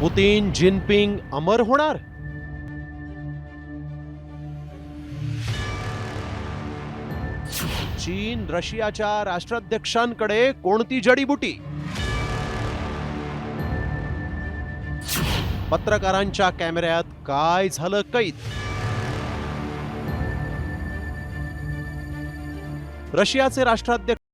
Putin Jinping अमर होणार? चीन रशियाच्या राष्ट्राध्यक्षांकडे कोणती जडीबुटी? पत्रकारांच्या कॅमेऱ्यात काय झालं कैद? रशियाचे राष्ट्राध्यक्ष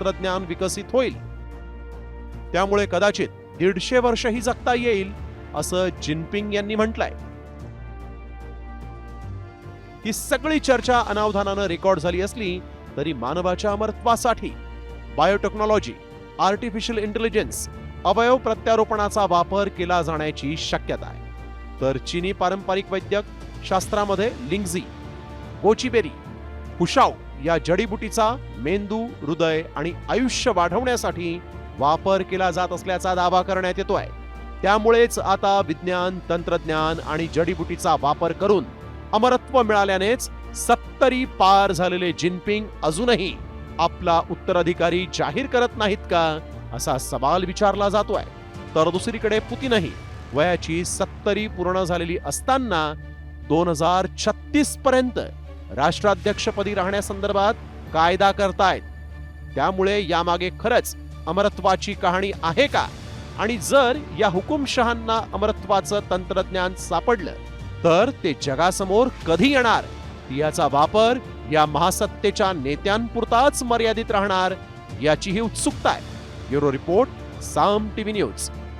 तंत्रज्ञान विकसित होईल. त्यामुळे कदाचित दीडशे वर्षही जगता येईल असं जिनपिंग यांनी म्हटलंय. ही सगळी चर्चा अनावधानानं रेकॉर्ड झाली असली तरी मानवाच्या अमरत्वासाठी बायोटेक्नॉलॉजी आर्टिफिशियल इंटेलिजन्स अवयव प्रत्यारोपणाचा वापर केला जाण्याची शक्यता आहे. तर चीनी पारंपरिक वैद्यक शास्त्रामध्ये लिंगझी गोचीबेरी हुशाऊ या जडीबुटीचा मेंदू हृदय आणि आयुष्य वाढवण्यासाठी वापर केला जात असल्याचा दावा करण्यात येतोय. त्यामुळेच आता विज्ञान तंत्रज्ञान आणि जडीबुटीचा वापर करून अमरत्व मिळाल्यानेच सत्तरी पार झालेले जिनपिंग अजूनही आपला उत्तराधिकारी जाहीर करत नाहीत का असा सवाल विचारला जातोय. तर दुसरीकडे पुतीनही वयाची सत्तरी पूर्ण झालेली असताना दोन हजार छत्तीस पर्यंत राष्ट्राध्यक्षपदी राहण्यासंदर्भात कायदा करतायत. त्यामुळे यामागे खरंच अमरत्वाची कहाणी आहे का? आणि जर या हुकुमशहांना अमरत्वाचं तंत्रज्ञान सापडलं तर ते जगासमोर कधी येणार? याचा वापर या महासत्तेच्या नेत्यांपुरताच मर्यादित राहणार याचीही उत्सुकता आहे bureau report Saam TV news.